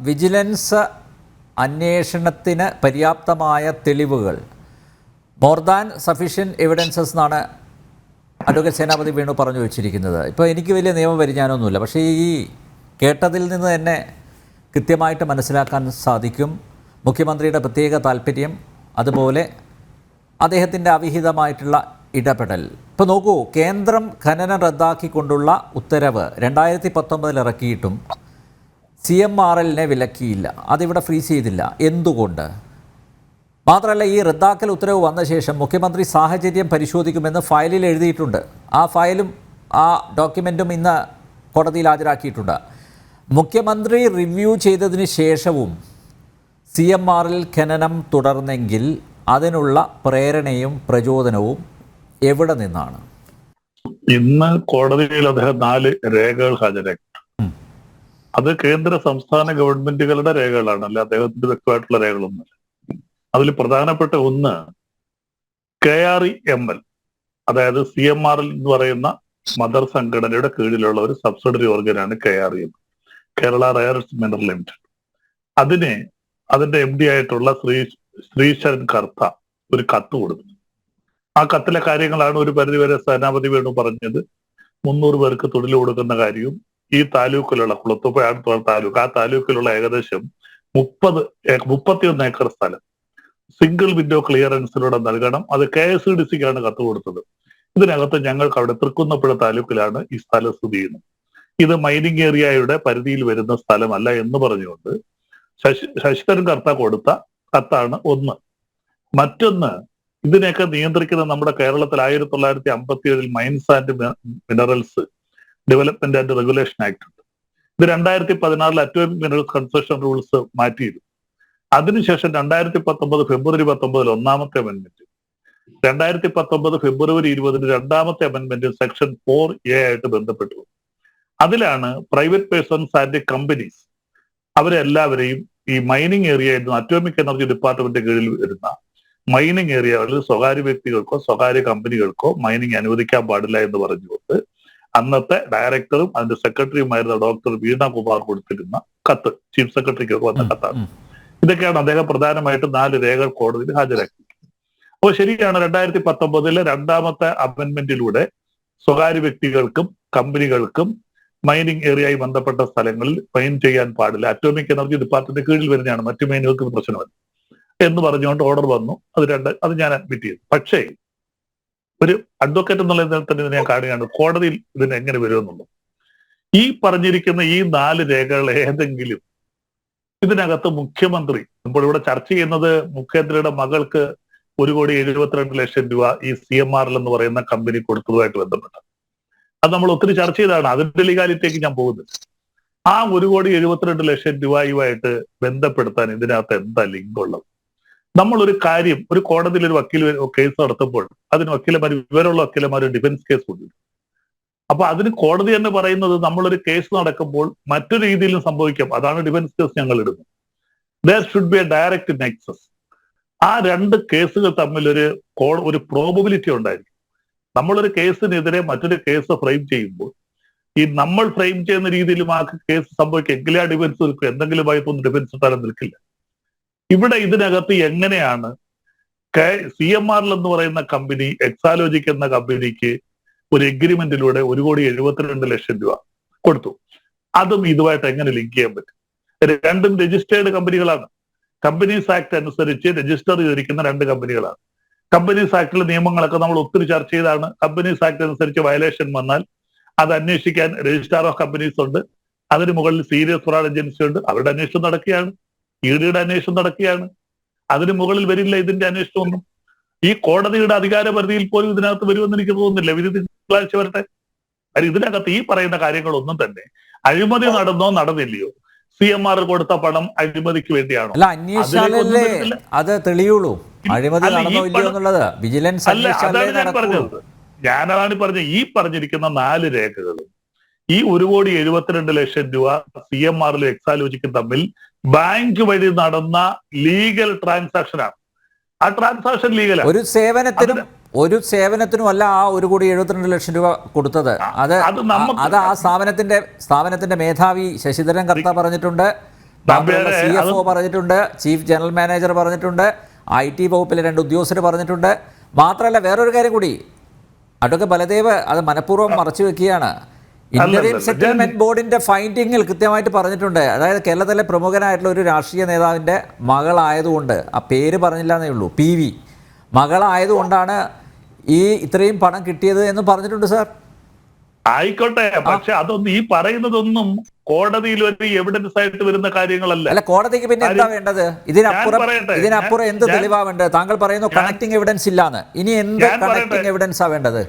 Vigilance അന്വേഷണത്തിന് പര്യാപ്തമായ തെളിവുകൾ. മോർ ദാൻ സഫീഷ്യൻ എവിഡൻസസ് എന്നാണ് അഡ്വക്കേറ്റ് സേനാപതി വേണു പറഞ്ഞു വെച്ചിരിക്കുന്നത്. ഇപ്പോൾ എനിക്ക് വലിയ നിയമപരിജ്ഞാനമൊന്നുമില്ല പക്ഷേ ഈ കേട്ടതിൽ നിന്ന് തന്നെ കൃത്യമായിട്ട് മനസ്സിലാക്കാൻ സാധിക്കും. മുഖ്യമന്ത്രിയുടെ പ്രത്യേക താല്പര്യം അതുപോലെ അദ്ദേഹത്തിന്റെ അവിഹിതമായിട്ടുള്ള ഇടപെടൽ. ഇപ്പോൾ നോക്കൂ കേന്ദ്രം ഖനനം റദ്ദാക്കിക്കൊണ്ടുള്ള ഉത്തരവ് രണ്ടായിരത്തി പത്തൊമ്പതിൽ ഇറക്കിയിട്ടും സി എം ആർ എല്ലിനെ വിലക്കിയില്ല. അതിവിടെ ഫ്രീസ് ചെയ്തില്ല. എന്തുകൊണ്ട്? മാത്രമല്ല ഈ റദ്ദാക്കൽ ഉത്തരവ് വന്ന ശേഷം മുഖ്യമന്ത്രി സാഹചര്യം പരിശോധിക്കുമെന്ന് ഫയലിൽ എഴുതിയിട്ടുണ്ട്. ആ ഫയലും ആ ഡോക്യുമെന്റും ഇന്ന് കോടതിയിൽ ഹാജരാക്കിയിട്ടുണ്ട്. മുഖ്യമന്ത്രി റിവ്യൂ ചെയ്തതിന് ശേഷവും സി എം ആറിൽ ഖനനം തുടർന്നെങ്കിൽ അതിനുള്ള പ്രേരണയും പ്രചോദനവും എവിടെ നിന്നാണ്? ഇന്ന് കോടതിയിൽ അദ്ദേഹം നാല് രേഖകൾ ഹാജരാക്കി. അത് കേന്ദ്ര സംസ്ഥാന ഗവൺമെന്റുകളുടെ രേഖകളാണ്. അല്ല അദ്ദേഹത്തിന്റെ വ്യക്തമായിട്ടുള്ള രേഖകളൊന്നുമല്ല. അതിൽ പ്രധാനപ്പെട്ട ഒന്ന് K R E M L അതായത് സി എം ആർ എൽ എന്ന് പറയുന്ന മദർ സംഘടനയുടെ കീഴിലുള്ള ഒരു subsidiary ഓർഗനാണ് K R E M. Kerala rare mineral limited. അതിന് അതിന്റെ എം ഡി ആയിട്ടുള്ള ശ്രീ ശ്രീശരൻ കർത്ത ഒരു കത്ത് കൊടുത്തു. ആ കത്തിലെ കാര്യങ്ങളാണ് ഒരു പരിധിവരെ സേനാപതി വേണു പറഞ്ഞത്. മുന്നൂറ് പേർക്ക് തൊഴിൽ കൊടുക്കുന്ന കാര്യവും ഈ താലൂക്കിലുള്ള കുളത്തുപ്പ അടുത്തുള്ള താലൂക്ക് ആ താലൂക്കിലുള്ള ഏകദേശം മുപ്പത് മുപ്പത്തിയൊന്ന് ഏക്കർ സ്ഥലം. സിംഗിൾ വിൻഡോ ക്ലിയറൻസിലൂടെ നൽകണം. അത് കെ എസ് ഡി സിക്കാണ് കത്ത് കൊടുത്തത്. ഇതിനകത്ത് ഞങ്ങൾക്ക് അവിടെ തൃക്കുന്നപ്പുഴ താലൂക്കിലാണ് ഈ സ്ഥലം സ്ഥിതി ചെയ്യുന്നത്. ഇത് മൈനിങ് ഏരിയയുടെ പരിധിയിൽ വരുന്ന സ്ഥലമല്ല എന്ന് പറഞ്ഞുകൊണ്ട് ശശി ശശിധരൻ കർത്ത കൊടുത്ത കത്താണ് ഒന്ന്. മറ്റൊന്ന് ഇതിനെയൊക്കെ നിയന്ത്രിക്കുന്ന നമ്മുടെ കേരളത്തിൽ ആയിരത്തി തൊള്ളായിരത്തി അമ്പത്തി ഏഴിൽ mines and minerals development and regulation act ഉണ്ട്. ഇത് രണ്ടായിരത്തി പതിനാറിൽ അറ്റോമിക് മിനറൽസ് കൺസെഷൻ റൂൾസ് മാറ്റിയിരുന്നു. അതിനുശേഷം രണ്ടായിരത്തി പത്തൊമ്പത് ഫെബ്രുവരി പത്തൊമ്പതിൽ ഒന്നാമത്തെ അമെന്റ്മെന്റ് രണ്ടായിരത്തി പത്തൊമ്പത് ഫെബ്രുവരി ഇരുപതിന് രണ്ടാമത്തെ അമെന്റ്മെന്റ് സെക്ഷൻ ഫോർ എ ആയിട്ട് ബന്ധപ്പെട്ടു. അതിലാണ് പ്രൈവറ്റ് പേഴ്സൺസ് ആൻഡ് കമ്പനീസ് അവരെല്ലാവരെയും ഈ മൈനിങ് ഏരിയ ആയിരുന്നു അറ്റോമിക് എനർജി ഡിപ്പാർട്ട്മെന്റ് കീഴിൽ വരുന്ന മൈനിങ് ഏരിയകളിൽ സ്വകാര്യ വ്യക്തികൾക്കോ സ്വകാര്യ കമ്പനികൾക്കോ മൈനിങ് അനുവദിക്കാൻ പാടില്ല എന്ന് പറഞ്ഞുകൊണ്ട് അന്നത്തെ ഡയറക്ടറും അതിന്റെ സെക്രട്ടറിയുമായിരുന്ന ഡോക്ടർ വീണാകുമാർ കൊടുത്തിരുന്ന കത്ത് ചീഫ് സെക്രട്ടറിക്കൊക്കെ വന്ന കത്താണ്. ഇതൊക്കെയാണ് അദ്ദേഹം പ്രധാനമായിട്ടും നാല് രേഖകൾ കോടതിയിൽ ഹാജരാക്കി. അപ്പോൾ ശരിയാണ് രണ്ടായിരത്തി പത്തൊമ്പതിലെ രണ്ടാമത്തെ അമെന്റ്മെന്റിലൂടെ സ്വകാര്യ വ്യക്തികൾക്കും കമ്പനികൾക്കും മൈനിങ് ഏരിയയായി ബന്ധപ്പെട്ട സ്ഥലങ്ങളിൽ മൈൻ ചെയ്യാൻ പാടില്ല. അറ്റോമിക് എനർജി ഡിപ്പാർട്ട്മെന്റ് കീഴിൽ വരുന്നതാണ് മറ്റു മൈനുകൾക്ക് പ്രശ്നമല്ല. എന്ന് പറഞ്ഞുകൊണ്ട് ഓർഡർ വന്നു. അത് രണ്ട് അത് ഞാൻ അഡ്മിറ്റ് ചെയ്തു. പക്ഷേ ഒരു അഡ്വക്കേറ്റ് എന്നുള്ള തന്നെ ഞാൻ കാണുകയാണ്. കോടതിയിൽ ഇതിന് എങ്ങനെ വരുമെന്നുള്ളത്. ഈ പറഞ്ഞിരിക്കുന്ന ഈ നാല് രേഖകൾ ഏതെങ്കിലും ഇതിനകത്ത് മുഖ്യമന്ത്രി ഇപ്പോൾ ഇവിടെ ചർച്ച ചെയ്യുന്നത് മുഖ്യമന്ത്രിയുടെ മകൾക്ക് ഒരു കോടി എഴുപത്തിരണ്ട് ലക്ഷം രൂപ ഈ സി എം ആർ എൽ എന്ന് പറയുന്ന കമ്പനി കൊടുത്തതുമായിട്ട് ബന്ധപ്പെട്ട്. അത് നമ്മൾ ഒത്തിരി ചർച്ച ചെയ്തതാണ്. അതിന്റെ ലീഗാലിറ്റിയേക്ക് ഞാൻ പോകുന്നത് ആ ഒരു കോടി എഴുപത്തിരണ്ട് ലക്ഷം രൂപയുമായിട്ട് ബന്ധപ്പെടുത്താൻ ഇതിനകത്ത് എന്താ ലിങ്ക് ഉള്ളത് നമ്മളൊരു കാര്യം ഒരു കോടതിയിൽ ഒരു വക്കീൽ കേസ് നടത്തുമ്പോൾ അതിന് വക്കീലന്മാർ വിവരമുള്ള വക്കീലന്മാർ ഡിഫൻസ് കേസ് കൊണ്ടുവരും. അപ്പൊ അതിന് കോടതി എന്ന് പറയുന്നത് നമ്മളൊരു കേസ് നടക്കുമ്പോൾ മറ്റു രീതിയിലും സംഭവിക്കാം. അതാണ് ഡിഫൻസ് കേസ് ഞങ്ങൾ ഇടുന്നത്. There should be a direct nexus ആ രണ്ട് കേസുകൾ തമ്മിൽ ഒരു ഒരു പ്രോബബിലിറ്റി ഉണ്ടായിരിക്കും. നമ്മളൊരു കേസിനെതിരെ മറ്റൊരു കേസ് ഫ്രെയിം ചെയ്യുമ്പോൾ ഈ നമ്മൾ ഫ്രെയിം ചെയ്യുന്ന രീതിയിലും ആ കേസ് സംഭവിക്കും. എങ്കിലേ ഡിഫൻസ് നിൽക്കും. എന്തെങ്കിലും ആയിട്ടൊന്നും ഡിഫൻസ് തരം നിൽക്കില്ല. ഇവിടെ ഇതിനകത്ത് എങ്ങനെയാണ്? സി എം ആറിൽ എന്ന് പറയുന്ന കമ്പനി എക്സാലോജിക് എന്ന കമ്പനിക്ക് ഒരു എഗ്രിമെന്റിലൂടെ ഒരു കോടി എഴുപത്തിരണ്ട് ലക്ഷം രൂപ കൊടുത്തു. അതും ഇതുമായിട്ട് എങ്ങനെ ലിങ്ക് ചെയ്യാൻ പറ്റും? രണ്ടും രജിസ്റ്റേർഡ് കമ്പനികളാണ് കമ്പനീസ് ആക്ട് അനുസരിച്ച് രജിസ്റ്റർ ചെയ്തിരിക്കുന്ന രണ്ട് കമ്പനികളാണ് കമ്പനീസ് ആക്ടിലെ നിയമങ്ങളൊക്കെ നമ്മൾ ഒത്തിരി ചർച്ച ചെയ്താണ്. കമ്പനീസ് ആക്ട് അനുസരിച്ച് വയലേഷൻ വന്നാൽ അത് അന്വേഷിക്കാൻ രജിസ്ട്രാർ ഓഫ് കമ്പനീസ് ഉണ്ട്. അതിന് മുകളിൽ സീരിയസ് ഫ്രോഡ് ഏജൻസി ഉണ്ട്. അവരുടെ അന്വേഷണം നടക്കുകയാണ്. ഇ ഡിയുടെ അന്വേഷണം നടക്കുകയാണ്. അതിന് മുകളിൽ വരില്ല ഇതിന്റെ അന്വേഷണം ഒന്നും. ഈ കോടതിയുടെ അധികാര പരിധിയിൽ പോലും ഇതിനകത്ത് വരുമെന്ന് എനിക്ക് തോന്നുന്നില്ല. വിധി തിങ്കളാഴ്ച വരട്ടെ. കാര്യം ഇതിനകത്ത് ഈ പറയുന്ന കാര്യങ്ങളൊന്നും തന്നെ അഴിമതി നടന്നോ നടന്നില്ലയോ? സി എം ആർ കൊടുത്ത പണം അഴിമതിക്ക് വേണ്ടിയാണോ? അല്ല അന്വേഷിച്ചാലല്ലേ അത് തെളിയുള്ളൂ. അഴിമതി നടന്നോ ഇല്ലയോ പണം- എന്നുള്ളത് വിജിലൻസ് അല്ല അതാണ് ഞാൻ പറഞ്ഞത്. ഞാനതാണ് പറഞ്ഞത് ഈ പറഞ്ഞിരിക്കുന്ന നാല് രേഖകളും ഈ ഒരു കോടി എഴുപത്തിരണ്ട് ലക്ഷം രൂപ സി എം ആറിലും എക്സാലോജിക്കും തമ്മിൽ ബാങ്ക് വഴി നടന്ന ലീഗൽ ട്രാൻസാക്ഷൻ ആണ് ആ ട്രാൻസാക്ഷൻ ലീഗലാണ് ഒരു സേവനത്തിനും ഒരു സേവനത്തിനും അല്ല ആ ഒരു കോടി എഴുപത്തിരണ്ട് ലക്ഷം രൂപ കൊടുത്തത്. അത് അത് ആ സ്ഥാപനത്തിന്റെ സ്ഥാപനത്തിന്റെ മേധാവി ശശിധരൻ കർത്ത പറഞ്ഞിട്ടുണ്ട്. സി എഫ് ഒ പറഞ്ഞിട്ടുണ്ട്. ചീഫ് ജനറൽ മാനേജർ പറഞ്ഞിട്ടുണ്ട്. ഐ ടി വകുപ്പിലെ രണ്ട് ഉദ്യോഗസ്ഥർ പറഞ്ഞിട്ടുണ്ട്. മാത്രമല്ല വേറൊരു കാര്യം കൂടി. അടുക്ക ബലദേവ് അത് മനഃപൂർവം മറച്ചു വെക്കുകയാണ്. അല്ലല്ല, സെറ്റിൽമെന്റ് ബോർഡിന്റെ ഫൈൻഡിങ്ങിൽ കൃത്യമായിട്ട് പറഞ്ഞിട്ടുണ്ട്. അതായത് കേരളത്തിലെ പ്രമുഖനായിട്ടുള്ള ഒരു രാഷ്ട്രീയ നേതാവിന്റെ മകളായതുകൊണ്ട് ആ പേര് പറഞ്ഞില്ല എന്നേ ഉള്ളൂ പി വി. മകളായതുകൊണ്ടാണ് ഈ ഇത്രയും പണം കിട്ടിയത് എന്ന് പറഞ്ഞിട്ടുണ്ട് സാർ. ആയിക്കോട്ടെ പക്ഷെ അതൊന്നും ഈ പറയുന്നതൊന്നും കോടതിയിൽ ഒരു എവിഡൻസ് ആയിട്ട് വരുന്ന കാര്യങ്ങളല്ല. അല്ല കോടതിക്ക് പിന്നെ എന്താ വേണ്ടത്? ഇതിനപ്പുറം ഇതിനപ്പുറം എന്ത് തെളിവാ വേണ്ടത്? താങ്കൾ പറയുന്നു കണക്ടിങ് എവിഡൻസ് ഇല്ലാന്ന്. ഇനി എന്ത്. കണക്ടിങ് എവിഡൻസാ വേണ്ടത്?